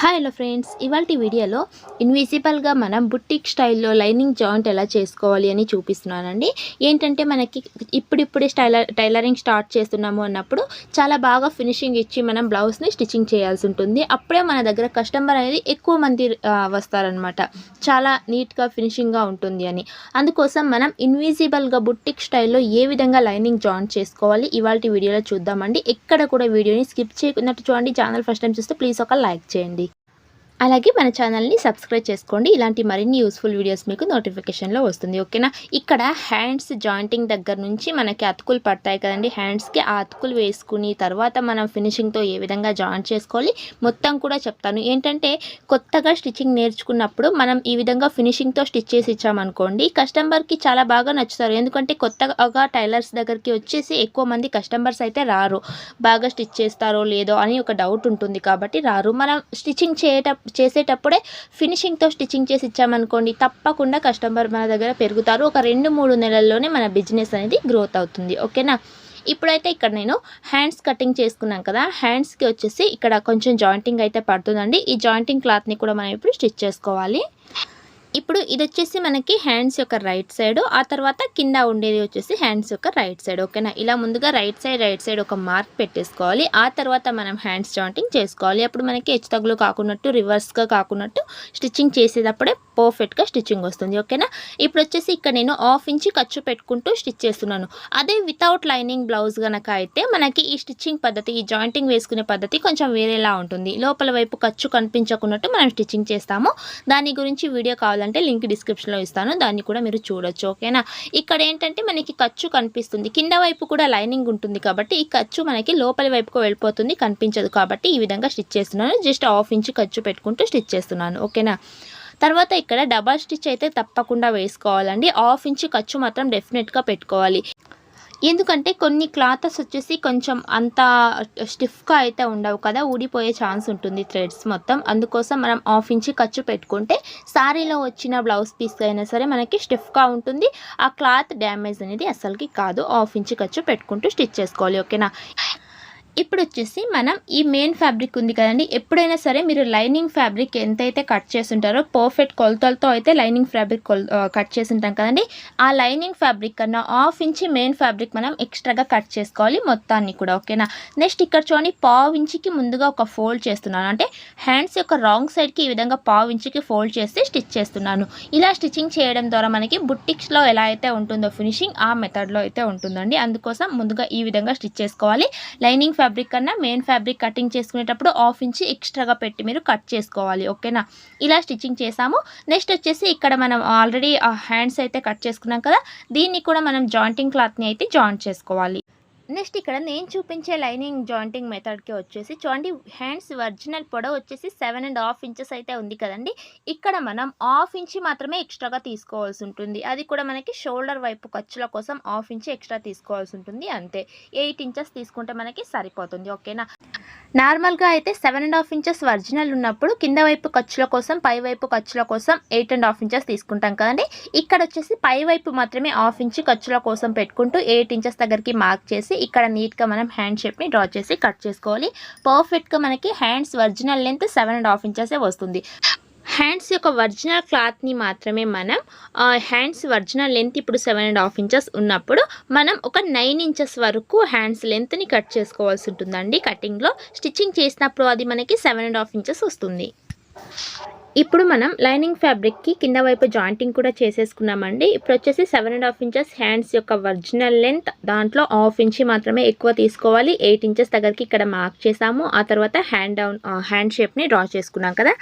Hi hello friends ఇవాళ వీడియోలో ఇన్విజిబుల్గా మనం బుట్టిక్ స్టైల్లో లైనింగ్ జాయింట్ ఎలా చేసుకోవాలి అని చూపిస్తున్నానండి. ఏంటంటే మనకి ఇప్పుడిప్పుడే స్టైలర్ టైలరింగ్ స్టార్ట్ చేస్తున్నాము అన్నప్పుడు చాలా బాగా ఫినిషింగ్ ఇచ్చి మనం బ్లౌజ్ని స్టిచ్చింగ్ చేయాల్సి ఉంటుంది. అప్పుడే మన దగ్గర కస్టమర్ అనేది ఎక్కువ మంది వస్తారనమాట చాలా నీట్గా ఫినిషింగ్గా ఉంటుంది అని. అందుకోసం మనం ఇన్విజిబుల్గా బుట్టిక్ స్టైల్లో ఏ విధంగా లైనింగ్ జాయింట్ చేసుకోవాలి ఇవాళ వీడియోలో చూద్దామండి. ఎక్కడ కూడా వీడియోని స్కిప్ చేయకున్నట్టు చూడండి. ఛానల్ ఫస్ట్ టైం చూస్తే ప్లీజ్ ఒక లైక్ చేయండి. అలాగే మన ఛానల్ని సబ్స్క్రైబ్ చేసుకోండి. ఇలాంటి మరిన్ని యూస్ఫుల్ వీడియోస్ మీకు నోటిఫికేషన్లో వస్తుంది. ఓకేనా? ఇక్కడ హ్యాండ్స్ జాయింటింగ్ దగ్గర నుంచి మనకి అతుకులు పడతాయి కదండి. హ్యాండ్స్కి ఆ అతుకులు వేసుకుని తర్వాత మనం ఫినిషింగ్తో ఏ విధంగా జాయింట్ చేసుకోవాలి? మొత్తం కూడా చెప్తాను. ఏంటంటే కొత్తగా స్టిచ్చింగ్ నేర్చుకున్నప్పుడు మనం ఈ విధంగా ఫినిషింగ్తో స్టిచ్ చేసి ఇచ్చామనుకోండి కస్టమర్కి చాలా బాగా నచ్చుతారు. ఎందుకంటే కొత్తగా టైలర్స్ దగ్గరికి వచ్చేసి ఎక్కువ మంది కస్టమర్స్ అయితే రారు. బాగా స్టిచ్ చేస్తారో లేదో అని ఒక డౌట్ ఉంటుంది కాబట్టి రారు. మనం స్టిచ్చింగ్ చేయట చేసేటప్పుడే ఫినిషింగ్తో స్టిచ్చింగ్ చేసి ఇచ్చామనుకోండి తప్పకుండా కస్టమర్ మన దగ్గర పెరుగుతారు. ఒక రెండు మూడు నెలల్లోనే మన బిజినెస్ అనేది గ్రోత్ అవుతుంది. ఓకేనా? ఇప్పుడైతే ఇక్కడ నేను హ్యాండ్స్ కటింగ్ చేసుకున్నాం కదా హ్యాండ్స్కి వచ్చేసి ఇక్కడ కొంచెం జాయింటింగ్ అయితే పడుతుందండి. ఈ జాయింటింగ్ క్లాత్ని కూడా మనం ఇప్పుడు స్టిచ్ చేసుకోవాలి. ఇప్పుడు ఇది వచ్చేసి మనకి హ్యాండ్స్ యొక్క రైట్ సైడ్ ఆ తర్వాత కింద ఉండేది వచ్చేసి హ్యాండ్స్ యొక్క రైట్ సైడ్. ఓకేనా? ఇలా ముందుగా రైట్ సైడ్ రైట్ సైడ్ ఒక మార్క్ పెట్టేసుకోవాలి. ఆ తర్వాత మనం హ్యాండ్స్ జాయింటింగ్ చేసుకోవాలి. అప్పుడు మనకి హెచ్చు తగులు కాకున్నట్టు రివర్స్గా కాకున్నట్టు స్టిచ్చింగ్ చేసేటప్పుడే పర్ఫెక్ట్గా స్టిచ్చింగ్ వస్తుంది. ఓకేనా? ఇప్పుడు వచ్చేసి ఇక్కడ నేను హాఫ్ ఇంచ్ ఖర్చు పెట్టుకుంటూ స్టిచ్ చేస్తున్నాను. అదే వితౌట్ లైనింగ్ బ్లౌజ్ కనుక అయితే మనకి ఈ స్టిచ్చింగ్ పద్ధతి ఈ జాయింటింగ్ వేసుకునే పద్ధతి కొంచెం వేరేలా ఉంటుంది. లోపల వైపు ఖర్చు కనిపించకున్నట్టు మనం స్టిచ్చింగ్ చేస్తాము. దాని గురించి వీడియో కావాలి కావాలంటే లింక్ డిస్క్రిప్షన్లో ఇస్తాను దాన్ని కూడా మీరు చూడొచ్చు ఓకేనా? ఇక్కడ ఏంటంటే మనకి ఖర్చు కనిపిస్తుంది. కింద వైపు కూడా లైనింగ్ ఉంటుంది కాబట్టి ఈ ఖర్చు మనకి లోపలి వైపుకు వెళ్ళిపోతుంది కనిపించదు కాబట్టి ఈ విధంగా స్టిచ్ చేస్తున్నాను. జస్ట్ హాఫ్ ఇంచ్ ఖర్చు పెట్టుకుంటూ స్టిచ్ చేస్తున్నాను ఓకేనా? తర్వాత ఇక్కడ డబల్ స్టిచ్ అయితే తప్పకుండా వేసుకోవాలండి. హాఫ్ ఇంచ్ ఖర్చు మాత్రం డెఫినెట్గా పెట్టుకోవాలి. ఎందుకంటే కొన్ని క్లాతస్ వచ్చేసి కొంచెం అంత స్టిఫ్గా అయితే ఉండవు కదా ఊడిపోయే ఛాన్స్ ఉంటుంది థ్రెడ్స్ మొత్తం. అందుకోసం మనం హాఫ్ ఇంచ్ ఖర్చు పెట్టుకుంటే సారీలో వచ్చిన బ్లౌజ్ పీస్ అయినా సరే మనకి స్టిఫ్గా ఉంటుంది. ఆ క్లాత్ డ్యామేజ్ అనేది అసలుకి కాదు. హాఫ్ ఇంచ్ ఖర్చు పెట్టుకుంటూ స్టిచ్ చేసుకోవాలి ఓకేనా? ఇప్పుడు వచ్చేసి మనం ఈ మెయిన్ ఫ్యాబ్రిక్ ఉంది కదండి. ఎప్పుడైనా సరే మీరు లైనింగ్ ఫ్యాబ్రిక్ ఎంతైతే కట్ చేస్తుంటారో పర్ఫెక్ట్ కొలతలతో అయితే లైనింగ్ ఫ్యాబ్రిక్ కట్ చేసి ఉంటాం కదండి. ఆ లైనింగ్ ఫ్యాబ్రిక్ కన్నా హాఫ్ ఇంచి మెయిన్ ఫ్యాబ్రిక్ మనం ఎక్స్ట్రాగా కట్ చేసుకోవాలి మొత్తాన్ని కూడా ఓకేనా? నెక్స్ట్ ఇక్కడ చూడండి పావు ఇంచుకి ముందుగా ఒక ఫోల్డ్ చేస్తున్నాను. అంటే హ్యాండ్స్ యొక్క రాంగ్ సైడ్కి ఈ విధంగా పావు ఇంచుకి ఫోల్డ్ చేసి స్టిచ్ చేస్తున్నాను. ఇలా స్టిచ్చింగ్ చేయడం ద్వారా మనకి బుట్టిక్స్లో ఎలా అయితే ఉంటుందో ఫినిషింగ్ ఆ మెథడ్లో అయితే ఉంటుందండి. అందుకోసం ముందుగా ఈ విధంగా స్టిచ్ చేసుకోవాలి. లైనింగ్ ఫ్యాబ్రిక్ ఫ్యాబ్రిక్ కన్నా మెయిన్ ఫ్యాబ్రిక్ కటింగ్ చేసుకునేటప్పుడు హాఫ్ ఇంచ్ ఎక్స్ట్రాగా పెట్టి మీరు కట్ చేసుకోవాలి ఓకేనా ఇలా స్టిచ్చింగ్ చేసాము. నెక్స్ట్ వచ్చేసి ఇక్కడ మనం ఆల్రెడీ హ్యాండ్స్ అయితే కట్ చేసుకున్నాం కదా దీన్ని కూడా మనం జాయింటింగ్ క్లాత్ని అయితే జాయింట్ చేసుకోవాలి. నెక్స్ట్ ఇక్కడ నేను చూపించే లైనింగ్ జాయింటింగ్ మెథడ్కి వచ్చేసి చూడండి హ్యాండ్స్ ఒరిజినల్ పొడవు వచ్చేసి సెవెన్ అండ్ హాఫ్ ఇంచెస్ అయితే ఉంది కదండి. ఇక్కడ మనం హాఫ్ ఇంచ్ మాత్రమే ఎక్స్ట్రాగా తీసుకోవాల్సి ఉంటుంది. అది కూడా మనకి షోల్డర్ వైపు ఖర్చుల కోసం హాఫ్ ఇంచ్ ఎక్స్ట్రా తీసుకోవాల్సి ఉంటుంది. అంతే. ఎయిట్ ఇంచెస్ తీసుకుంటే మనకి సరిపోతుంది. ఓకేనా? నార్మల్గా అయితే seven and half inches original ఉన్నప్పుడు కింద వైపు ఖర్చుల కోసం పై వైపు ఖర్చుల కోసం ఎయిట్ అండ్ హాఫ్ ఇంచెస్ తీసుకుంటాం కదండి. ఇక్కడ వచ్చేసి పై వైపు మాత్రమే హాఫ్ ఇంచ్ ఖర్చుల కోసం పెట్టుకుంటూ ఎయిట్ ఇంచెస్ దగ్గరికి మార్క్ చేసి ఇక్కడ నీట్గా మనం హ్యాండ్ షేప్ని డ్రా చేసి కట్ చేసుకోవాలి. పర్ఫెక్ట్గా మనకి hands original length seven and half ఇంచెసే వస్తుంది. హ్యాండ్స్ యొక్క ఒరిజినల్ క్లాత్ని మాత్రమే మనం హ్యాండ్స్ ఒరిజినల్ లెంత్ ఇప్పుడు సెవెన్ అండ్ హాఫ్ ఇంచెస్ ఉన్నప్పుడు మనం ఒక నైన్ ఇంచెస్ వరకు హ్యాండ్స్ లెంత్ని కట్ చేసుకోవాల్సి ఉంటుందండి. కటింగ్లో స్టిచ్చింగ్ చేసినప్పుడు అది మనకి సెవెన్ అండ్ హాఫ్ ఇంచెస్ వస్తుంది. ఇప్పుడు మనం లైనింగ్ ఫ్యాబ్రిక్కి కింద వైపు జాయింటింగ్ కూడా చేసేసుకున్నామండి. ఇప్పుడు వచ్చేసి seven and half inches hands యొక్క ఒరిజినల్ లెంత్ దాంట్లో హాఫ్ ఇంచ్ మాత్రమే ఎక్కువ తీసుకోవాలి. ఎయిట్ ఇంచెస్ దగ్గరికి ఇక్కడ మార్క్ చేసాము ఆ తర్వాత హ్యాండ్ డౌన్ హ్యాండ్ షేప్ని డ్రా చేసుకున్నాం కదా.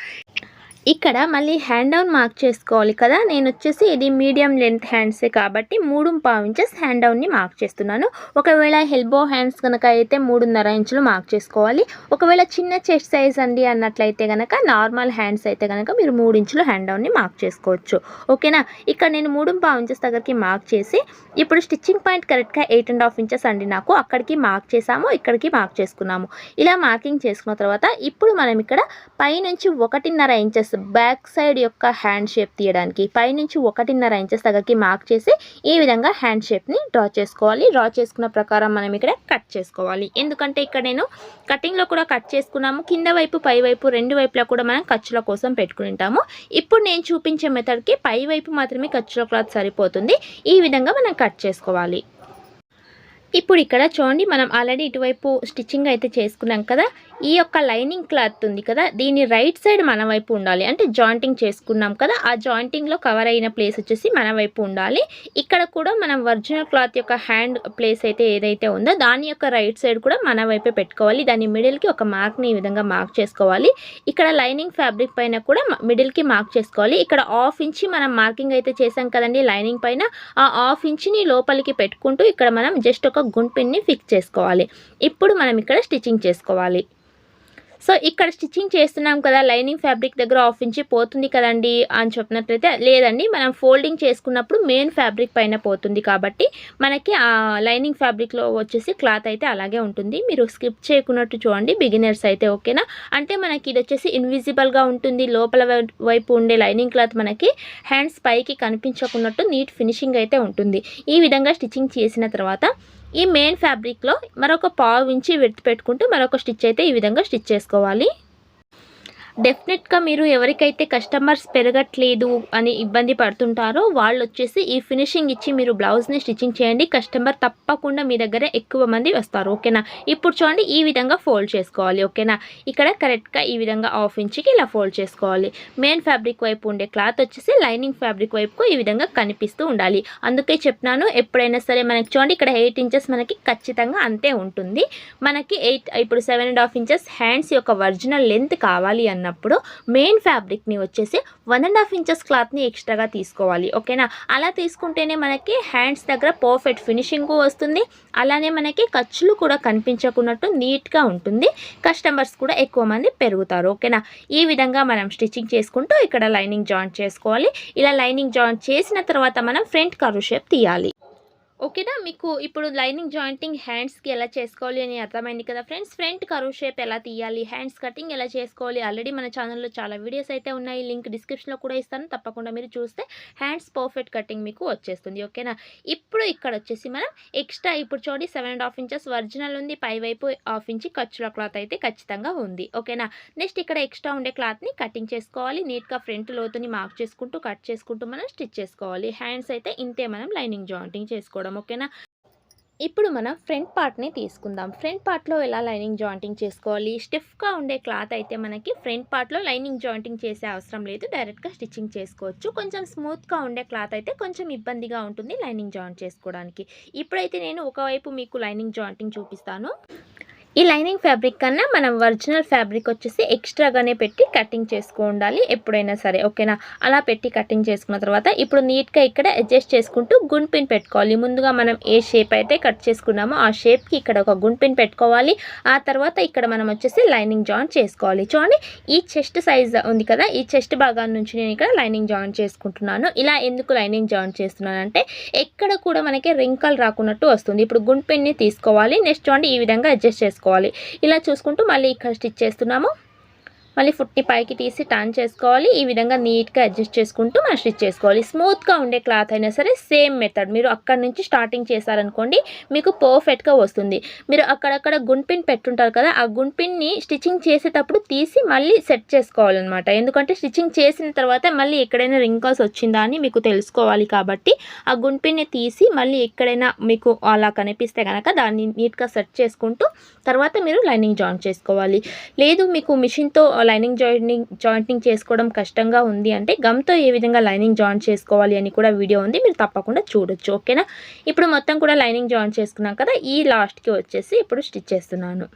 ఇక్కడ మళ్ళీ హ్యాండ్ డౌన్ మార్క్ చేసుకోవాలి కదా. నేను వచ్చేసి ఇది మీడియం లెంత్ హ్యాండ్సే కాబట్టి మూడు పావు ఇంచెస్ హ్యాండ్ డౌన్ని మార్క్ చేస్తున్నాను. ఒకవేళ ఎల్బో హ్యాండ్స్ కనుక అయితే మూడున్నర ఇంచులు మార్క్ చేసుకోవాలి. ఒకవేళ చిన్న చెస్ట్ సైజ్ అండి అన్నట్లయితే కనుక నార్మల్ హ్యాండ్స్ అయితే కనుక మీరు మూడు ఇంచులు హ్యాండ్ డౌన్ని మార్క్ చేసుకోవచ్చు. ఓకేనా ఇక్కడ నేను మూడు పావు ఇంచెస్ దగ్గరికి మార్క్ చేసి ఇప్పుడు స్టిచ్చింగ్ పాయింట్ కరెక్ట్గా ఎయిట్ అండ్ హాఫ్ ఇంచెస్ అండి నాకు. అక్కడికి మార్క్ చేసాము ఇక్కడికి మార్క్ చేసుకున్నాము. ఇలా మార్కింగ్ చేసుకున్న తర్వాత ఇప్పుడు మనం ఇక్కడ పైనుంచి ఒకటిన్నర ఇంచెస్ బ్యాక్ సైడ్ యొక్క హ్యాండ్ షేప్ తీయడానికి పైనుంచి ఒకటిన్నర ఇంచెస్ తగ్గకి మార్క్ చేసి ఈ విధంగా హ్యాండ్ షేప్ని డ్రా చేసుకోవాలి. డ్రా చేసుకున్న ప్రకారం మనం ఇక్కడ కట్ చేసుకోవాలి. ఎందుకంటే ఇక్కడ నేను కటింగ్లో కూడా కట్ చేసుకున్నాము. కింద వైపు పై వైపు రెండు వైపులా కూడా మనం ఖర్చుల కోసం పెట్టుకుని ఉంటాము. ఇప్పుడు నేను చూపించే మెథడ్కి పై వైపు మాత్రమే ఖర్చుల క్లాత్ సరిపోతుంది. ఈ విధంగా మనం కట్ చేసుకోవాలి. ఇప్పుడు ఇక్కడ చూడండి మనం ఆల్రెడీ ఇటువైపు స్టిచ్చింగ్ అయితే చేసుకున్నాం కదా. ఈ యొక్క లైనింగ్ క్లాత్ ఉంది కదా. దీని రైట్ సైడ్ మన వైపు ఉండాలి. అంటే జాయింటింగ్ చేసుకున్నాం కదా. ఆ జాయింటింగ్లో కవర్ అయిన ప్లేస్ వచ్చేసి మన వైపు ఉండాలి. ఇక్కడ కూడా మనం ఒరిజినల్ క్లాత్ యొక్క హ్యాండ్ ప్లేస్ అయితే ఏదైతే ఉందో దాని యొక్క రైట్ సైడ్ కూడా మన వైపే పెట్టుకోవాలి. దాని మిడిల్కి ఒక మార్క్ని ఈ విధంగా మార్క్ చేసుకోవాలి. ఇక్కడ లైనింగ్ ఫ్యాబ్రిక్ పైన కూడా మిడిల్కి మార్క్ చేసుకోవాలి. ఇక్కడ హాఫ్ ఇంచి మనం మార్కింగ్ అయితే చేసాం కదండి లైనింగ్ పైన. ఆ హాఫ్ ఇంచ్ని లోపలికి పెట్టుకుంటూ ఇక్కడ మనం జస్ట్ ఒక గుంపిన్ని ఫిక్స్ చేసుకోవాలి. ఇప్పుడు మనం ఇక్కడ స్టిచ్చింగ్ చేసుకోవాలి. సో ఇక్కడ స్టిచ్చింగ్ చేస్తున్నాం కదా లైనింగ్ ఫ్యాబ్రిక్ దగ్గర ఆఫ్ ఇంచి పోతుంది కదండి అని చెప్పినట్లయితే లేదండి. మనం ఫోల్డింగ్ చేసుకున్నప్పుడు మెయిన్ ఫ్యాబ్రిక్ పైన పోతుంది కాబట్టి మనకి ఆ లైనింగ్ ఫ్యాబ్రిక్లో వచ్చేసి క్లాత్ అయితే అలాగే ఉంటుంది. మీరు స్కిప్ చేయకున్నట్టు చూడండి బిగినర్స్ అయితే ఓకేనా? అంటే మనకి ఇది వచ్చేసి ఇన్విజిబుల్గా ఉంటుంది. లోపల వైపు ఉండే లైనింగ్ క్లాత్ మనకి హ్యాండ్స్ పైకి కనిపించకున్నట్టు నీట్ ఫినిషింగ్ అయితే ఉంటుంది. ఈ విధంగా స్టిచ్చింగ్ చేసిన తర్వాత ఈ మెయిన్ ఫ్యాబ్రిక్లో మరొక పావు ఇంచి విడత పెట్టుకుంటూ మరొక స్టిచ్ అయితే ఈ విధంగా స్టిచ్ చేసుకోవాలి. డెఫినెట్గా మీరు ఎవరికైతే కస్టమర్స్ పెరగట్లేదు అని ఇబ్బంది పడుతుంటారో వాళ్ళు వచ్చేసి ఈ ఫినిషింగ్ ఇచ్చి మీరు బ్లౌజ్ని స్టిచ్చింగ్ చేయండి. కస్టమర్ తప్పకుండా మీ దగ్గర ఎక్కువ మంది వస్తారు. ఓకేనా? ఇప్పుడు చూడండి ఈ విధంగా ఫోల్డ్ చేసుకోవాలి. ఓకేనా? ఇక్కడ కరెక్ట్గా ఈ విధంగా హాఫ్ ఇంచ్కి ఇలా ఫోల్డ్ చేసుకోవాలి. మెయిన్ ఫ్యాబ్రిక్ వైపు ఉండే క్లాత్ వచ్చేసి లైనింగ్ ఫ్యాబ్రిక్ వైపుకు ఈ విధంగా కనిపిస్తూ ఉండాలి. అందుకే చెప్పినాను ఎప్పుడైనా సరే మనకి చూడండి ఇక్కడ ఎయిట్ ఇంచెస్ మనకి ఖచ్చితంగా అంతే ఉంటుంది. మనకి ఎయిట్ ఇప్పుడు seven and half inches hands యొక్క ఒరిజినల్ లెంత్ కావాలి అన్నప్పుడు మెయిన్ ఫ్యాబ్రిక్ని వచ్చేసి వన్ అండ్ హాఫ్ ఇంచెస్ క్లాత్ని ఎక్స్ట్రాగా తీసుకోవాలి ఓకేనా అలా తీసుకుంటేనే మనకి హ్యాండ్స్ దగ్గర పర్ఫెక్ట్ ఫినిషింగ్ వస్తుంది. అలానే మనకి ఖర్చులు కూడా కనిపించకున్నట్టు నీట్గా ఉంటుంది. కస్టమర్స్ కూడా ఎక్కువ మంది పెరుగుతారు ఓకేనా ఈ విధంగా మనం స్టిచ్చింగ్ చేసుకుంటూ ఇక్కడ లైనింగ్ జాయింట్ చేసుకోవాలి. ఇలా లైనింగ్ జాయింట్ చేసిన తర్వాత మనం ఫ్రంట్ కర్వ్ షేప్ తీయాలి. ఓకేనా? మీకు ఇప్పుడు లైనింగ్ జాయింటింగ్ హ్యాండ్స్కి ఎలా చేసుకోవాలి అని అర్థమైంది కదా ఫ్రెండ్స్. ఫ్రంట్ కరువు షేప్ ఎలా తీయాలి? హ్యాండ్స్ కటింగ్ ఎలా చేసుకోవాలి? ఆల్రెడీ మన ఛానల్లో చాలా వీడియోస్ అయితే ఉన్నాయి. లింక్ డిస్క్రిప్షన్లో కూడా ఇస్తాను. తప్పకుండా మీరు చూస్తే హ్యాండ్స్ పర్ఫెక్ట్ కటింగ్ మీకు వచ్చేస్తుంది. ఓకేనా? ఇప్పుడు ఇక్కడ వచ్చేసి మనం ఎక్స్ట్రా ఇప్పుడు చూడండి seven and half inches original ఉంది. పై వైపు హాఫ్ ఇంచి ఖర్చుల క్లాత్ అయితే ఖచ్చితంగా ఉంది. ఓకేనా? నెక్స్ట్ ఇక్కడ ఎక్స్ట్రా ఉండే క్లాత్ని కటింగ్ చేసుకోవాలి. నీట్గా ఫ్రంట్ లోతుని మార్క్ చేసుకుంటూ కట్ చేసుకుంటూ మనం స్టిచ్ చేసుకోవాలి. హ్యాండ్స్ అయితే ఇంతే మనం లైనింగ్ జాయింటింగ్ చేసుకోవడం ఓకేనా? ఇప్పుడు మనం ఫ్రంట్ పార్ట్ని తీసుకుందాం. ఫ్రంట్ పార్ట్లో ఎలా లైనింగ్ జాయింటింగ్ చేసుకోవాలి? స్టిఫ్గా ఉండే క్లాత్ అయితే మనకి ఫ్రంట్ పార్ట్లో లైనింగ్ జాయింటింగ్ చేసే అవసరం లేదు. డైరెక్ట్గా స్టిచ్చింగ్ చేసుకోవచ్చు. కొంచెం స్మూత్గా ఉండే క్లాత్ అయితే కొంచెం ఇబ్బందిగా ఉంటుంది లైనింగ్ జాయింట్ చేసుకోవడానికి. ఇప్పుడైతే నేను ఒకవైపు మీకు లైనింగ్ జాయింటింగ్ చూపిస్తాను. ఈ లైనింగ్ ఫ్యాబ్రిక్ కన్నా మనం ఒరిజినల్ ఫ్యాబ్రిక్ వచ్చేసి ఎక్స్ట్రాగానే పెట్టి కటింగ్ చేసుకో ఉండాలి ఎప్పుడైనా సరే ఓకేనా? అలా పెట్టి కటింగ్ చేసుకున్న తర్వాత ఇప్పుడు నీట్గా ఇక్కడ అడ్జస్ట్ చేసుకుంటూ గుండ్పిన్ పెట్టుకోవాలి. ముందుగా మనం ఏ షేప్ అయితే కట్ చేసుకున్నామో ఆ షేప్కి ఇక్కడ ఒక గుండ్పిన్ పెట్టుకోవాలి. ఆ తర్వాత ఇక్కడ మనం వచ్చేసి లైనింగ్ జాయిన్ చేసుకోవాలి. చూడండి ఈ చెస్ట్ సైజ్ ఉంది కదా ఈ చెస్ట్ భాగాన్ని నుంచి నేను ఇక్కడ లైనింగ్ జాయిన్ చేసుకుంటున్నాను. ఇలా ఎందుకు లైనింగ్ జాయిన్ చేస్తున్నాను అంటే ఎక్కడ కూడా మనకి రింకల్ రాకున్నట్టు వస్తుంది. ఇప్పుడు గుండ్ పిన్ని తీసుకోవాలి. నెక్స్ట్ చూడండి ఈ విధంగా అడ్జస్ట్ చేసుకోవాలి ఇలా చూసుకుంటూ మళ్ళీ ఇక్కడ స్టిచ్ చేస్తున్నాము. మళ్ళీ ఫుట్ని పైకి తీసి టర్న్ చేసుకోవాలి. ఈ విధంగా నీట్గా అడ్జస్ట్ చేసుకుంటూ మనం స్టిచ్ చేసుకోవాలి స్మూత్గా ఉండే క్లాత్ అయినా సరే సేమ్ మెథడ్. మీరు అక్కడ నుంచి స్టార్టింగ్ చేశారనుకోండి మీకు పర్ఫెక్ట్గా వస్తుంది. మీరు అక్కడక్కడ గుండ్పిన్ పెట్టుంటారు కదా ఆ గుండ్పిన్ని స్టిచ్చింగ్ చేసేటప్పుడు తీసి మళ్ళీ సెట్ చేసుకోవాలన్నమాట. ఎందుకంటే స్టిచ్చింగ్ చేసిన తర్వాత మళ్ళీ ఎక్కడైనా రింకల్స్ వచ్చిందా అని మీకు తెలుసుకోవాలి కాబట్టి ఆ గుండ్పిన్ని తీసి మళ్ళీ ఎక్కడైనా మీకు అలా కనిపిస్తే కనుక దాన్ని నీట్గా సెట్ చేసుకుంటూ తర్వాత మీరు లైనింగ్ జాయిన్ చేసుకోవాలి. లేదు మీకు మిషన్తో లైనింగ్ జాయింటింగ్ జాయింటింగ్ చేసుకోవడం కష్టంగా ఉంది అంటే గమ్తో ఏ విధంగా లైనింగ్ జాయిన్ చేసుకోవాలి అని కూడా వీడియో ఉంది. మీరు తప్పకుండా చూడొచ్చు. ఓకేనా? ఇప్పుడు మొత్తం కూడా లైనింగ్ జాయిన్ చేసుకున్నాం కదా ఈ లాస్ట్కి వచ్చేసి ఇప్పుడు స్టిచ్ చేస్తున్నాను.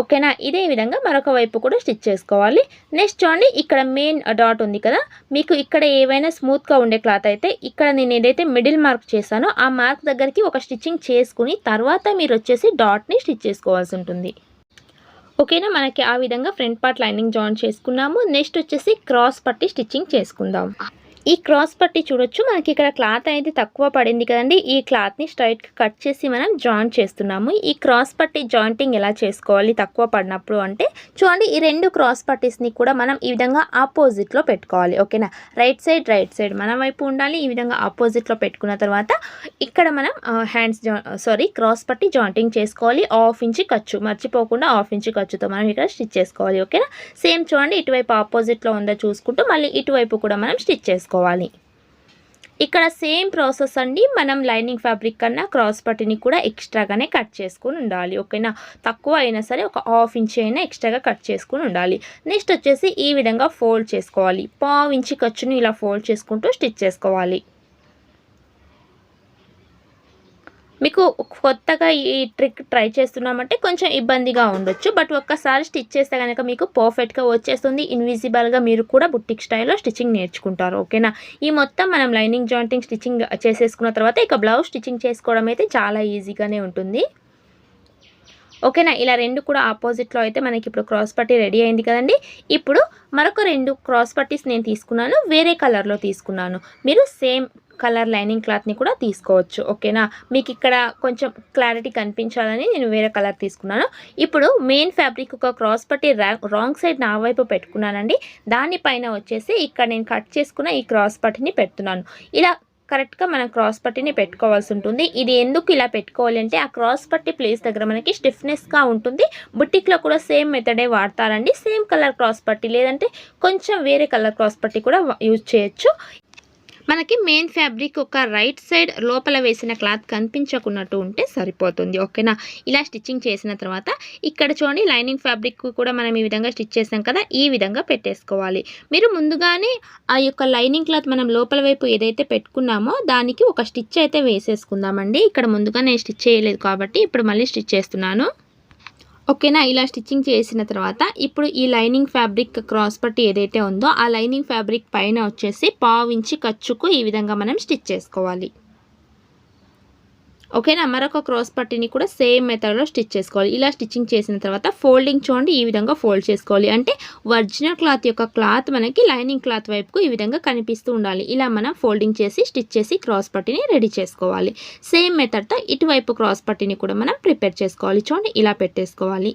ఓకేనా? ఇదే విధంగా మరొక వైపు కూడా స్టిచ్ చేసుకోవాలి. నెక్స్ట్ చూడండి ఇక్కడ మెయిన్ డాట్ ఉంది కదా. మీకు ఇక్కడ ఏవైనా స్మూత్గా ఉండే క్లాత్ అయితే ఇక్కడ నేను ఏదైతే మిడిల్ మార్క్ చేశానో ఆ మార్క్ దగ్గరికి ఒక స్టిచ్చింగ్ చేసుకుని తర్వాత మీరు వచ్చేసి డాట్ని స్టిచ్ చేసుకోవాల్సి ఉంటుంది. ఓకేనా? మనకి ఆ విధంగా ఫ్రంట్ పార్ట్ లైనింగ్ జాయిన్ చేసుకున్నాము. నెక్స్ట్ వచ్చేసి క్రాస్ పట్టి స్టిచ్చింగ్ చేసుకుందాం. ఈ క్రాస్ పట్టి చూడొచ్చు. మనకి ఇక్కడ క్లాత్ అనేది తక్కువ పడింది కదండి. ఈ క్లాత్ని స్ట్రైట్ కట్ చేసి మనం జాయింట్ చేస్తున్నాము. ఈ క్రాస్ పట్టి జాయింటింగ్ ఎలా చేసుకోవాలి? తక్కువ పడినప్పుడు అంటే చూడండి ఈ రెండు క్రాస్ పట్టీస్ని కూడా మనం ఈ విధంగా ఆపోజిట్లో పెట్టుకోవాలి. ఓకేనా? రైట్ సైడ్ రైట్ సైడ్ మన వైపు ఉండాలి. ఈ విధంగా ఆపోజిట్లో పెట్టుకున్న తర్వాత ఇక్కడ మనం హ్యాండ్స్ సారీ క్రాస్ పట్టి జాయింటింగ్ చేసుకోవాలి. హాఫ్ ఇంచి ఖర్చు మర్చిపోకుండా హాఫ్ ఇంచి ఖర్చుతో మనం ఇక్కడ స్టిచ్ చేసుకోవాలి. ఓకేనా? సేమ్ చూడండి ఇటువైపు ఆపోజిట్లో ఉందో చూసుకుంటూ మళ్ళీ ఇటువైపు కూడా మనం స్టిచ్ చేసుకోవాలి ఇక్కడ సేమ్ ప్రాసెస్ అండి. మనం లైనింగ్ ఫ్యాబ్రిక్ కన్నా క్రాస్ పట్టిని కూడా ఎక్స్ట్రాగానే కట్ చేసుకుని ఉండాలి. ఓకేనా? తక్కువ అయినా సరే ఒక హాఫ్ ఇంచ్ అయినా ఎక్స్ట్రాగా కట్ చేసుకుని ఉండాలి. నెక్స్ట్ వచ్చేసి ఈ విధంగా ఫోల్డ్ చేసుకోవాలి. పావు ఇంచి ఖర్చుని ఇలా ఫోల్డ్ చేసుకుంటూ స్టిచ్ చేసుకోవాలి. మీకు కొత్తగా ఈ ట్రిక్ ట్రై చేస్తున్నామంటే కొంచెం ఇబ్బందిగా ఉండొచ్చు. బట్ ఒక్కసారి స్టిచ్ చేస్తే కనుక మీకు పర్ఫెక్ట్గా వచ్చేస్తుంది. ఇన్విజిబుల్గా మీరు కూడా బుట్టిక్ స్టైల్లో స్టిచ్చింగ్ నేర్చుకుంటారు. ఓకేనా ఈ మొత్తం మనం లైనింగ్ జాయింటింగ్ స్టిచ్చింగ్ చేసేసుకున్న తర్వాత ఇక బ్లౌజ్ స్టిచ్చింగ్ చేసుకోవడం అయితే చాలా ఈజీగానే ఉంటుంది. ఓకేనా ఇలా రెండు కూడా ఆపోజిట్లో అయితే మనకి ఇప్పుడు క్రాస్ పట్టీ రెడీ అయింది కదండి. ఇప్పుడు మరొక రెండు క్రాస్ పట్టీస్ నేను తీసుకున్నాను. వేరే కలర్లో తీసుకున్నాను. మీరు సేమ్ కలర్ లైనింగ్ క్లాత్ని కూడా తీసుకోవచ్చు ఓకేనా? మీకు ఇక్కడ కొంచెం క్లారిటీ కనిపించాలని నేను వేరే కలర్ తీసుకున్నాను. ఇప్పుడు మెయిన్ ఫ్యాబ్రిక్ ఒక క్రాస్ పట్టి రాంగ్ సైడ్ నా వైపు పెట్టుకున్నానండి. దానిపైన వచ్చేసి ఇక్కడ నేను కట్ చేసుకున్న ఈ క్రాస్ పట్టిని పెడుతున్నాను. ఇలా కరెక్ట్గా మనం క్రాస్ పట్టిని పెట్టుకోవాల్సి ఉంటుంది. ఇది ఎందుకు ఇలా పెట్టుకోవాలి అంటే ఆ క్రాస్ పట్టి ప్లేస్ దగ్గర మనకి స్టిఫ్నెస్గా ఉంటుంది. బుట్టిక్లో కూడా సేమ్ మెథడే వాడతారండి. సేమ్ కలర్ క్రాస్ పట్టి లేదంటే కొంచెం వేరే కలర్ క్రాస్ పట్టి కూడా యూజ్ చేయొచ్చు. మనకి మెయిన్ ఫ్యాబ్రిక్ ఒక రైట్ సైడ్ లోపల వేసిన క్లాత్ కనిపించకున్నట్టు ఉంటే సరిపోతుంది ఓకేనా? ఇలా స్టిచ్చింగ్ చేసిన తర్వాత ఇక్కడ చూడండి లైనింగ్ ఫ్యాబ్రిక్ కూడా మనం ఈ విధంగా స్టిచ్ చేసాం కదా ఈ విధంగా పెట్టేసుకోవాలి. మీరు ముందుగానే ఆ యొక్క లైనింగ్ క్లాత్ మనం లోపల వైపు ఏదైతే పెట్టుకున్నామో దానికి ఒక స్టిచ్ అయితే వేసేసుకుందామండి. ఇక్కడ ముందుగా నేను స్టిచ్ చేయలేదు కాబట్టి ఇప్పుడు మళ్ళీ స్టిచ్ చేస్తున్నాను. ఓకేనా? ఇలా స్టిచ్చింగ్ చేసిన తర్వాత ఇప్పుడు ఈ లైనింగ్ ఫ్యాబ్రిక్ క్రాస్ పట్టి ఏదైతే ఉందో ఆ లైనింగ్ ఫ్యాబ్రిక్ పైన వచ్చేసి పావించి ఖర్చుకు ఈ విధంగా మనం స్టిచ్ చేసుకోవాలి. ఓకేనా? మరొక క్రాస్ పట్టిని కూడా సేమ్ మెథడ్లో స్టిచ్ చేసుకోవాలి. ఇలా స్టిచ్చింగ్ చేసిన తర్వాత ఫోల్డింగ్ చూడండి ఈ విధంగా ఫోల్డ్ చేసుకోవాలి. అంటే ఒరిజినల్ క్లాత్ యొక్క క్లాత్ మనకి లైనింగ్ క్లాత్ వైపుకు ఈ విధంగా కనిపిస్తూ ఉండాలి. ఇలా మనం ఫోల్డింగ్ చేసి స్టిచ్ చేసి క్రాస్ పట్టిని రెడీ చేసుకోవాలి. సేమ్ మెథడ్తో ఇటువైపు క్రాస్ పట్టిని కూడా మనం ప్రిపేర్ చేసుకోవాలి. చూడండి ఇలా పెట్టేసుకోవాలి.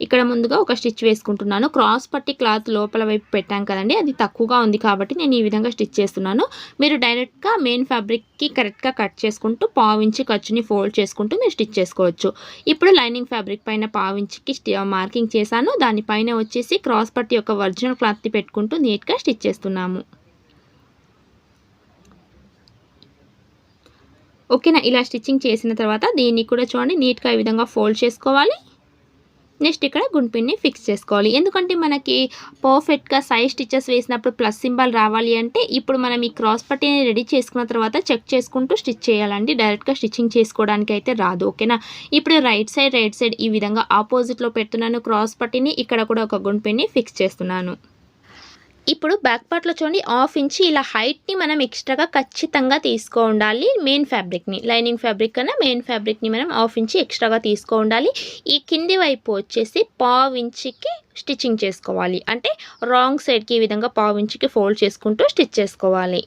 ఇక్కడ ముందుగా ఒక స్టిచ్ వేసుకుంటున్నాను. క్రాస్ పట్టి క్లాత్ లోపల వైపు పెట్టాం కదండి. అది తక్కువగా ఉంది కాబట్టి నేను ఈ విధంగా స్టిచ్ చేస్తున్నాను. మీరు డైరెక్ట్గా మెయిన్ ఫ్యాబ్రిక్కి కరెక్ట్గా కట్ చేసుకుంటూ పావించి ఖర్చుని ఫోల్డ్ చేసుకుంటూ మీరు స్టిచ్ చేసుకోవచ్చు. ఇప్పుడు లైనింగ్ ఫ్యాబ్రిక్ పైన పావించికి మార్కింగ్ చేశాను. దానిపైన వచ్చేసి క్రాస్ పట్టి యొక్క ఒరిజినల్ క్లాత్ని పెట్టుకుంటూ నీట్గా స్టిచ్ చేస్తున్నాము. ఓకేనా? ఇలా స్టిచ్చింగ్ చేసిన తర్వాత దీన్ని కూడా చూడండి. నీట్గా ఈ విధంగా ఫోల్డ్ చేసుకోవాలి. నెక్స్ట్ ఇక్కడ గుండ్పిన్ని ఫిక్స్ చేసుకోవాలి. ఎందుకంటే మనకి పర్ఫెక్ట్గా సైజ్ స్టిచెస్ వేసినప్పుడు ప్లస్ సింబల్ రావాలి అంటే ఇప్పుడు మనం ఈ క్రాస్ పట్టీని రెడీ చేసుకున్న తర్వాత చెక్ చేసుకుంటూ స్టిచ్ చేయాలండి. డైరెక్ట్గా స్టిచ్చింగ్ చేసుకోవడానికి అయితే రాదు. ఓకేనా ఇప్పుడు రైట్ సైడ్ రైట్ సైడ్ ఈ విధంగా ఆపోజిట్లో పెడుతున్నాను క్రాస్ పట్టీని ఇక్కడ కూడా ఒక గుండ్పిన్ని ఫిక్స్ చేస్తున్నాను. ఇప్పుడు బ్యాక్ పార్ట్లో చూడండి హాఫ్ ఇంచి ఇలా హైట్ని మనం ఎక్స్ట్రాగా ఖచ్చితంగా తీసుకో ఉండాలి. మెయిన్ ఫ్యాబ్రిక్ని లైనింగ్ ఫ్యాబ్రిక్ కన్నా మెయిన్ ఫ్యాబ్రిక్ని మనం హాఫ్ ఇంచి ఎక్స్ట్రాగా తీసుకో ఉండాలి. ఈ కింది వైపు వచ్చేసి పావు ఇంచికి స్టిచ్చింగ్ చేసుకోవాలి. అంటే రాంగ్ సైడ్కి ఈ విధంగా పావు ఇంచికి ఫోల్డ్ చేసుకుంటూ స్టిచ్ చేసుకోవాలి.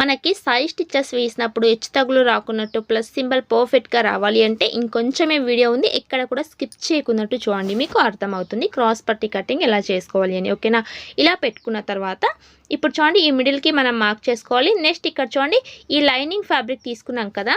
మనకి సైజ్ స్టిచ్చెస్ వేసినప్పుడు హెచ్చు తగులు రాకున్నట్టు ప్లస్ సింబల్ పర్ఫెక్ట్గా రావాలి అంటే ఇంకొంచెమే వీడియో ఉంది. ఎక్కడ కూడా స్కిప్ చేయకున్నట్టు చూడండి. మీకు అర్థమవుతుంది క్రాస్ పట్టి కటింగ్ ఎలా చేసుకోవాలి అని. ఓకేనా ఇలా పెట్టుకున్న తర్వాత ఇప్పుడు చూడండి ఈ మిడిల్కి మనం మార్క్ చేసుకోవాలి. నెక్స్ట్ ఇక్కడ చూడండి ఈ లైనింగ్ ఫ్యాబ్రిక్ తీసుకున్నాం కదా.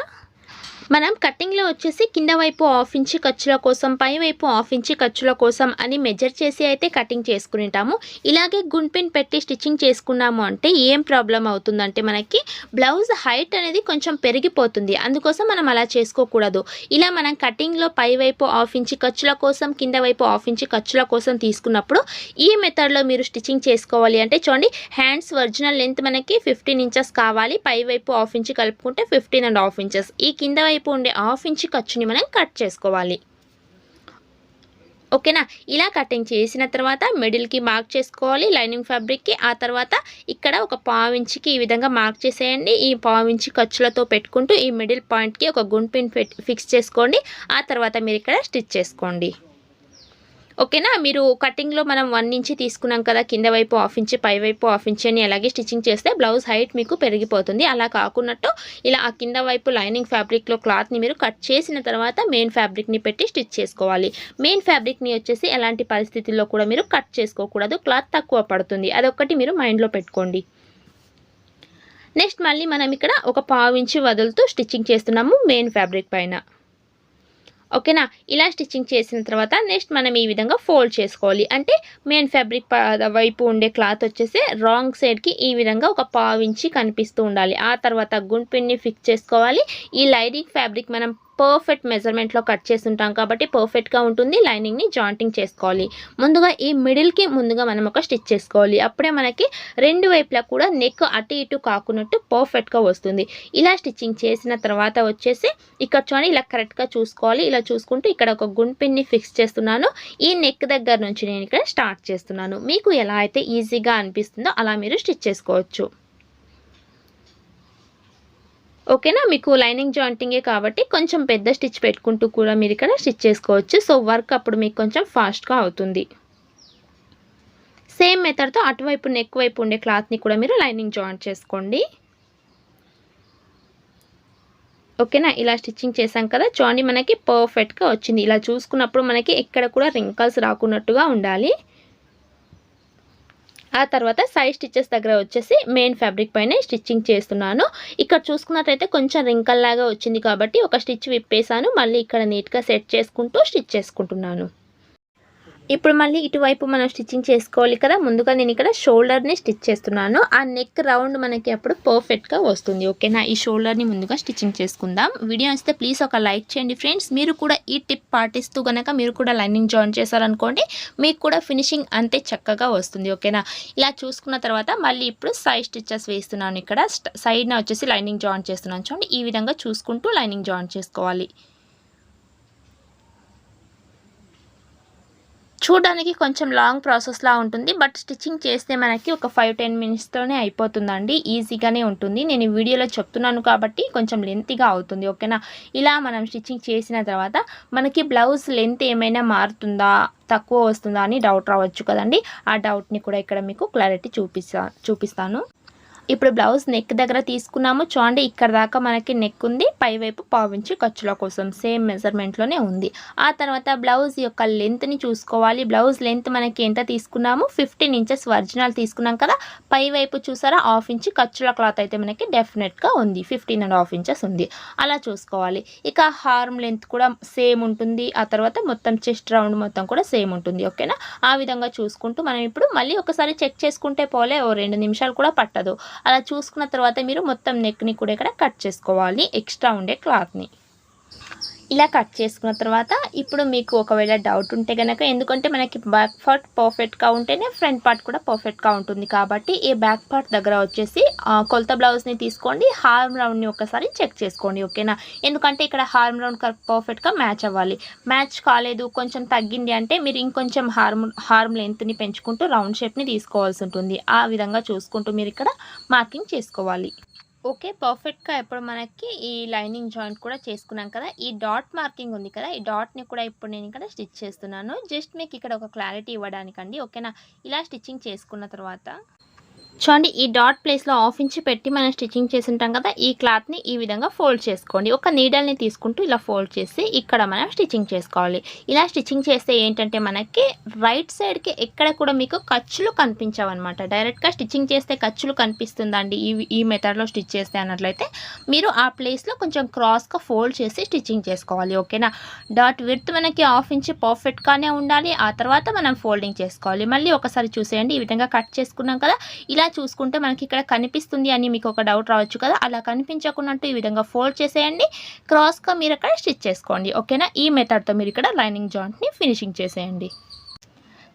మనం కటింగ్లో వచ్చేసి కింద వైపు హాఫ్ ఇంచి ఖర్చుల కోసం పై వైపు హాఫ్ ఇంచి ఖర్చుల కోసం అని మెజర్ చేసి అయితే కటింగ్ చేసుకుంటాము ఇలాగే గుండ్పిన్ పెట్టి స్టిచ్చింగ్ చేసుకున్నాము అంటే ఏం ప్రాబ్లం అవుతుందంటే మనకి బ్లౌజ్ హైట్ అనేది కొంచెం పెరిగిపోతుంది. అందుకోసం మనం అలా చేసుకోకూడదు. ఇలా మనం కటింగ్లో పై వైపు హాఫ్ ఇంచి ఖర్చుల కోసం కింద వైపు హాఫ్ ఇంచి ఖర్చుల కోసం తీసుకున్నప్పుడు ఈ మెథడ్లో మీరు స్టిచ్చింగ్ చేసుకోవాలి అంటే చూడండి హ్యాండ్స్ ఒరిజినల్ లెంత్ మనకి ఫిఫ్టీన్ ఇంచెస్ కావాలి. పై వైపు హాఫ్ ఇంచి కలుపుకుంటే ఫిఫ్టీన్ అండ్ హాఫ్ ఇంచెస్. ఈ కింద వైపు ఉండే హాఫ్ ఇంచ్ ఖర్చుని మనం కట్ చేసుకోవాలి. ఓకేనా? ఇలా కటింగ్ చేసిన తర్వాత మిడిల్కి మార్క్ చేసుకోవాలి లైనింగ్ ఫ్యాబ్రిక్కి. ఆ తర్వాత ఇక్కడ ఒక పావించికి ఈ విధంగా మార్క్ చేసేయండి. ఈ పావించి ఖర్చులతో పెట్టుకుంటూ ఈ మిడిల్ పాయింట్కి ఒక గుండ్ పిన్ ఫిక్స్ చేసుకోండి. ఆ తర్వాత మీరు ఇక్కడ స్టిచ్ చేసుకోండి. ఓకేనా? మీరు కటింగ్లో మనం వన్ ఇంచి తీసుకున్నాం కదా కింద వైపు హాఫ్ ఇంచి పై వైపు హాఫ్ ఇంచి అని అలాగే స్టిచ్చింగ్ చేస్తే బ్లౌజ్ హైట్ మీకు పెరిగిపోతుంది. అలా కాకున్నట్టు ఇలా ఆ కింద వైపు లైనింగ్ ఫ్యాబ్రిక్లో క్లాత్ని మీరు కట్ చేసిన తర్వాత మెయిన్ ఫ్యాబ్రిక్ని పెట్టి స్టిచ్ చేసుకోవాలి. మెయిన్ ఫ్యాబ్రిక్ని వచ్చేసి ఎలాంటి పరిస్థితుల్లో కూడా మీరు కట్ చేసుకోకూడదు. క్లాత్ తక్కువ పడుతుంది. అదొక్కటి మీరు మైండ్లో పెట్టుకోండి. నెక్స్ట్ మళ్ళీ మనం ఇక్కడ ఒక పావు ఇంచు వదులుతూ స్టిచ్చింగ్ చేస్తున్నాము మెయిన్ ఫ్యాబ్రిక్ పైన. ఓకేనా? ఇలా స్టిచ్చింగ్ చేసిన తర్వాత నెక్స్ట్ మనం ఈ విధంగా ఫోల్డ్ చేసుకోవాలి. అంటే మెయిన్ ఫ్యాబ్రిక్ వైపు ఉండే క్లాత్ వచ్చేసి రాంగ్ సైడ్కి ఈ విధంగా ఒక పావించి కనిపిస్తూ ఉండాలి. ఆ తర్వాత గుండ్పిన్ని ఫిక్స్ చేసుకోవాలి. ఈ లైనింగ్ ఫ్యాబ్రిక్ మనం పర్ఫెక్ట్ మెజర్మెంట్లో కట్ చేసి ఉంటాం కాబట్టి పర్ఫెక్ట్గా ఉంటుంది. లైనింగ్ని జాయింటింగ్ చేసుకోవాలి. ముందుగా ఈ మిడిల్కి ముందుగా మనం ఒక స్టిచ్ చేసుకోవాలి. అప్పుడే మనకి రెండు వైపులా కూడా నెక్ అటు ఇటు కాకున్నట్టు పర్ఫెక్ట్గా వస్తుంది. ఇలా స్టిచ్చింగ్ చేసిన తర్వాత వచ్చేసి ఇక్కడ చూడండి ఇలా కరెక్ట్గా చూసుకోవాలి. ఇలా చూసుకుంటూ ఇక్కడ ఒక గుండ్పిన్ని ఫిక్స్ చేస్తున్నాను. ఈ నెక్ దగ్గర నుంచి నేను ఇక్కడ స్టార్ట్ చేస్తున్నాను. మీకు ఎలా అయితే ఈజీగా అనిపిస్తుందో అలా మీరు స్టిచ్ చేసుకోవచ్చు. ఓకేనా? మీకు లైనింగ్ జాయింటింగే కాబట్టి కొంచెం పెద్ద స్టిచ్ పెట్టుకుంటూ కూడా మీరు ఇక్కడ స్టిచ్ చేసుకోవచ్చు. సో వర్క్ అప్పుడు మీకు కొంచెం ఫాస్ట్గా అవుతుంది. సేమ్ మెథడ్తో అటువైపు నెక్ వైపు ఉండే క్లాత్ని కూడా మీరు లైనింగ్ జాయింట్ చేసుకోండి. ఓకేనా? ఇలా స్టిచ్చింగ్ చేసాం కదా? చూడండి మనకి పర్ఫెక్ట్గా వచ్చింది. ఇలా చూసుకున్నప్పుడు మనకి ఎక్కడ కూడా రింకల్స్ రాకున్నట్టుగా ఉండాలి. ఆ తర్వాత సైడ్ స్టిచ్చెస్ దగ్గర వచ్చేసి మెయిన్ ఫ్యాబ్రిక్ పైన స్టిచ్చింగ్ చేస్తున్నాను. ఇక్కడ చూసుకున్నట్టయితే కొంచెం రింకల్లాగా వచ్చింది కాబట్టి ఒక స్టిచ్ విప్పేసాను మళ్ళీ ఇక్కడ నీట్గా సెట్ చేసుకుంటూ స్టిచ్ చేసుకుంటున్నాను. ఇప్పుడు మళ్ళీ ఇటువైపు మనం స్టిచ్చింగ్ చేసుకోవాలి కదా ముందుగా నేను ఇక్కడ షోల్డర్ని స్టిచ్ చేస్తున్నాను. ఆ నెక్ రౌండ్ మనకి అప్పుడు పర్ఫెక్ట్గా వస్తుంది ఓకేనా ఈ షోల్డర్ని ముందుగా స్టిచ్చింగ్ చేసుకుందాం. వీడియో వస్తే ప్లీజ్ ఒక లైక్ చేయండి ఫ్రెండ్స్ మీరు కూడా ఈ టిప్ పాటిస్తూ కనుక మీరు కూడా లైనింగ్ జాయిన్ చేశారనుకోండి మీకు కూడా ఫినిషింగ్ అంతే చక్కగా వస్తుంది ఓకేనా ఇలా చూసుకున్న తర్వాత మళ్ళీ ఇప్పుడు సైడ్ స్టిచ్చెస్ వేస్తున్నాను ఇక్కడ. సైడ్న వచ్చేసి లైనింగ్ జాయిన్ చేస్తున్నాను. చూడండి ఈ విధంగా చూసుకుంటూ లైనింగ్ జాయిన్ చేసుకోవాలి. చూడడానికి కొంచెం లాంగ్ ప్రాసెస్లా ఉంటుంది బట్ స్టిచ్చింగ్ చేస్తే మనకి ఒక ఫైవ్ టెన్ మినిట్స్తోనే అయిపోతుందండి. ఈజీగానే ఉంటుంది. నేను వీడియోలో చెప్తున్నాను కాబట్టి కొంచెం లెంత్గా అవుతుంది ఓకేనా? ఇలా మనం స్టిచ్చింగ్ చేసిన తర్వాత మనకి బ్లౌజ్ లెంత్ ఏమైనా మారుతుందా తక్కువ వస్తుందా అని డౌట్ రావచ్చు కదండి. ఆ డౌట్ని కూడా ఇక్కడ మీకు క్లారిటీ చూపిస్తా చూపిస్తాను. ఇప్పుడు బ్లౌజ్ నెక్ దగ్గర తీసుకున్నాము. చూడండి ఇక్కడ దాకా మనకి నెక్ ఉంది. పైవైపు పావించి ఖర్చుల కోసం సేమ్ మెజర్మెంట్లోనే ఉంది. ఆ తర్వాత బ్లౌజ్ యొక్క లెంత్ని చూసుకోవాలి. బ్లౌజ్ లెంత్ మనకి ఎంత తీసుకున్నాము? ఫిఫ్టీన్ ఇంచెస్ ఒరిజినల్ తీసుకున్నాం కదా. పైవైపు చూసారా? హాఫ్ ఇంచ్ ఖర్చుల క్లాత్ అయితే మనకి డెఫినెట్గా ఉంది. ఫిఫ్టీన్ అండ్ హాఫ్ ఇంచెస్ ఉంది. అలా చూసుకోవాలి. ఇక హార్మ్ లెంత్ కూడా సేమ్ ఉంటుంది. ఆ తర్వాత మొత్తం చెస్ట్ రౌండ్ మొత్తం కూడా సేమ్ ఉంటుంది. ఓకేనా ఆ విధంగా చూసుకుంటూ మనం ఇప్పుడు మళ్ళీ ఒకసారి చెక్ చేసుకుంటే పోలే. ఓ రెండు నిమిషాలు కూడా పట్టదు. అలా చూసుకున్న తర్వాత మీరు మొత్తం నెక్ని కూడా ఇక్కడ కట్ చేసుకోవాలి. ఎక్స్ట్రా ఉండే క్లాత్ని ఇలా కట్ చేసుకున్న తర్వాత ఇప్పుడు మీకు ఒకవేళ డౌట్ ఉంటే కనుక ఎందుకంటే మనకి బ్యాక్ పార్ట్ పర్ఫెక్ట్గా ఉంటేనే ఫ్రంట్ పార్ట్ కూడా పర్ఫెక్ట్గా ఉంటుంది కాబట్టి ఈ బ్యాక్ పార్ట్ దగ్గర వచ్చేసి కొలత బ్లౌజ్ని తీసుకోండి హార్మ్ రౌండ్ని ఒకసారి చెక్ చేసుకోండి ఓకేనా? ఎందుకంటే ఇక్కడ హార్మ్ రౌండ్ పర్ఫెక్ట్గా మ్యాచ్ అవ్వాలి. మ్యాచ్ కాలేదు కొంచెం తగ్గింది అంటే మీరు ఇంకొంచెం హార్మ్ హార్మ్ లెంత్ని పెంచుకుంటూ రౌండ్ షేప్ని తీసుకోవాల్సి ఉంటుంది. ఆ విధంగా చూసుకుంటూ మీరు ఇక్కడ మార్కింగ్ చేసుకోవాలి. ఓకే పర్ఫెక్ట్గా ఇప్పుడు మనకి ఈ లైనింగ్ జాయింట్ కూడా చేసుకున్నాం కదా ఈ డాట్ మార్కింగ్ ఉంది కదా ఈ డాట్ని కూడా ఇప్పుడు నేను ఇక్కడ స్టిచ్ చేస్తున్నాను. జస్ట్ మీకు ఇక్కడ ఒక క్లారిటీ ఇవ్వడానికండి ఓకేనా? ఇలా స్టిచ్చింగ్ చేసుకున్న తర్వాత చూడండి ఈ డాట్ ప్లేస్లో ఆఫ్ ఇంచ్ పెట్టి మనం స్టిచ్చింగ్ చేసి ఉంటాం కదా ఈ క్లాత్ని ఈ విధంగా ఫోల్డ్ చేసుకోండి. ఒక నీడల్ని తీసుకుంటూ ఇలా ఫోల్డ్ చేసి ఇక్కడ మనం స్టిచ్చింగ్ చేసుకోవాలి. ఇలా స్టిచ్చింగ్ చేస్తే ఏంటంటే మనకి రైట్ సైడ్కి ఎక్కడ కూడా మీకు ఖర్చులు కనిపించవన్నమాట. డైరెక్ట్గా స్టిచ్చింగ్ చేస్తే ఖర్చులు కనిపిస్తుందండి ఈ ఈ మెథడ్లో స్టిచ్ చేస్తే అన్నట్లయితే. మీరు ఆ ప్లేస్లో కొంచెం క్రాస్గా ఫోల్డ్ చేసి స్టిచ్చింగ్ చేసుకోవాలి ఓకేనా డాట్ విత్ మనకి హాఫ్ ఇంచ్ పర్ఫెక్ట్గానే ఉండాలి ఆ తర్వాత మనం ఫోల్డింగ్ చేసుకోవాలి. మళ్ళీ ఒకసారి చూసేయండి ఈ విధంగా కట్ చేసుకున్నాం కదా ఇలా చూసుకుంటే మనకి ఇక్కడ కనిపిస్తుంది అని మీకు ఒక డౌట్ రావచ్చు కదా. అలా కనిపించకున్నట్టు ఈ విధంగా ఫోల్డ్ చేసేయండి. క్రాస్గా మీరు అక్కడ స్టిచ్ చేసుకోండి. ఓకేనా ఈ మెథడ్తో మీరు ఇక్కడ లైనింగ్ జాయింట్ని ఫినిషింగ్ చేసేయండి.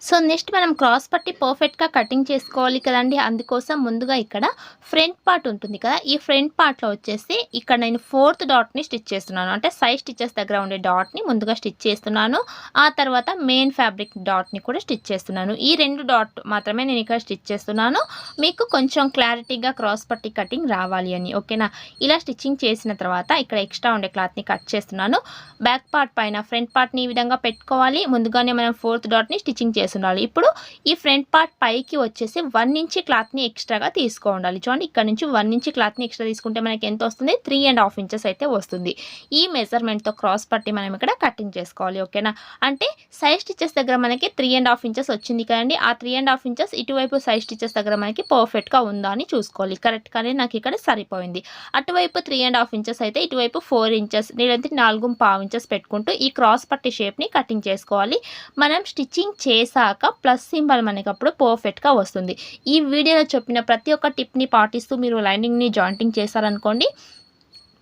సో నెక్స్ట్ మనం క్రాస్ పట్టి పర్ఫెక్ట్గా కటింగ్ చేసుకోవాలి కదండి. అందుకోసం ముందుగా ఇక్కడ ఫ్రంట్ పార్ట్ ఉంటుంది కదా ఈ ఫ్రంట్ పార్ట్లో వచ్చేసి ఇక్కడ నేను ఫోర్త్ డాట్ని స్టిచ్ చేస్తున్నాను. అంటే సైడ్ స్టిచెస్ దగ్గర ఉండే డాట్ని ముందుగా స్టిచ్ చేస్తున్నాను. ఆ తర్వాత మెయిన్ ఫ్యాబ్రిక్ డాట్ని కూడా స్టిచ్ చేస్తున్నాను. ఈ రెండు డాట్ మాత్రమే నేను ఇక్కడ స్టిచ్ చేస్తున్నాను. మీకు కొంచెం క్లారిటీగా క్రాస్ పట్టి కటింగ్ రావాలి అని ఓకేనా? ఇలా స్టిచ్చింగ్ చేసిన తర్వాత ఇక్కడ ఎక్స్ట్రా ఉండే క్లాత్ని కట్ చేస్తున్నాను. బ్యాక్ పార్ట్ పైన ఫ్రంట్ పార్ట్ని ఈ విధంగా పెట్టుకోవాలి. ముందుగానే మనం ఫోర్త్ డాట్ని స్టిచ్చింగ్ చేస్తున్నాం. ఇప్పుడు ఈ ఫ్రంట్ పార్ట్ పైకి వచ్చేసి వన్ ఇంచి క్లాత్ని ఎక్స్ట్రాగా తీసుకోవాలి చూడండి ఇక్కడ నుంచి వన్ ఇంచి క్లాత్ని ఎక్స్ట్రా తీసుకుంటే మనకి ఎంత వస్తుంది? త్రీ అండ్ హాఫ్ ఇంచెస్ అయితే వస్తుంది. ఈ మెజర్మెంట్తో క్రాస్ పట్టి మనం ఇక్కడ కటింగ్ చేసుకోవాలి ఓకేనా? అంటే సైజ్ స్టిచెస్ దగ్గర మనకి త్రీ అండ్ హాఫ్ ఇంచెస్ వచ్చింది కదండి. ఆ త్రీ అండ్ హాఫ్ ఇంచెస్ ఇటువైపు సైజ్ స్టిచెస్ దగ్గర మనకి పర్ఫెక్ట్గా ఉందా అని చూసుకోవాలి. కరెక్ట్గానే నాకు ఇక్కడ సరిపోయింది. అటువైపు త్రీ అండ్ హాఫ్ ఇంచెస్ అయితే ఇటువైపు ఫోర్ ఇంచెస్ నేనైతే నాలుగు పావు ఇంచెస్ పెట్టుకుంటూ ఈ క్రాస్ పట్టి షేప్ని కటింగ్ చేసుకోవాలి. మనం స్టిచ్చింగ్ చేశాక ప్లస్ సింబల్ మనకి అప్పుడు పర్ఫెక్ట్గా వస్తుంది. ఈ వీడియోలో చెప్పిన ప్రతి ఒక్క టిప్ని పాటిస్తూ మీరు లైనింగ్ని జాయింటింగ్ చేశారనుకోండి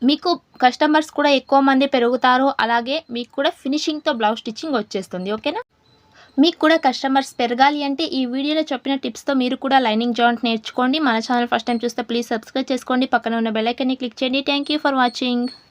మీకు కస్టమర్స్ కూడా ఎక్కువ మంది పెరుగుతారు. అలాగే మీకు కూడా ఫినిషింగ్తో బ్లౌజ్ స్టిచ్చింగ్ వచ్చేస్తుంది. ఓకేనా? మీకు కూడా కస్టమర్స్ పెరగాలి అంటే ఈ వీడియోలో చెప్పిన టిప్స్తో మీరు కూడా లైనింగ్ జాయింట్ నేర్చుకోండి. మన ఛానల్ ఫస్ట్ టైం చూస్తే ప్లీజ్ సబ్స్క్రైబ్ చేసుకోండి. పక్కన ఉన్న బెల్లైకన్ని క్లిక్ చేయండి. Thank you for watching.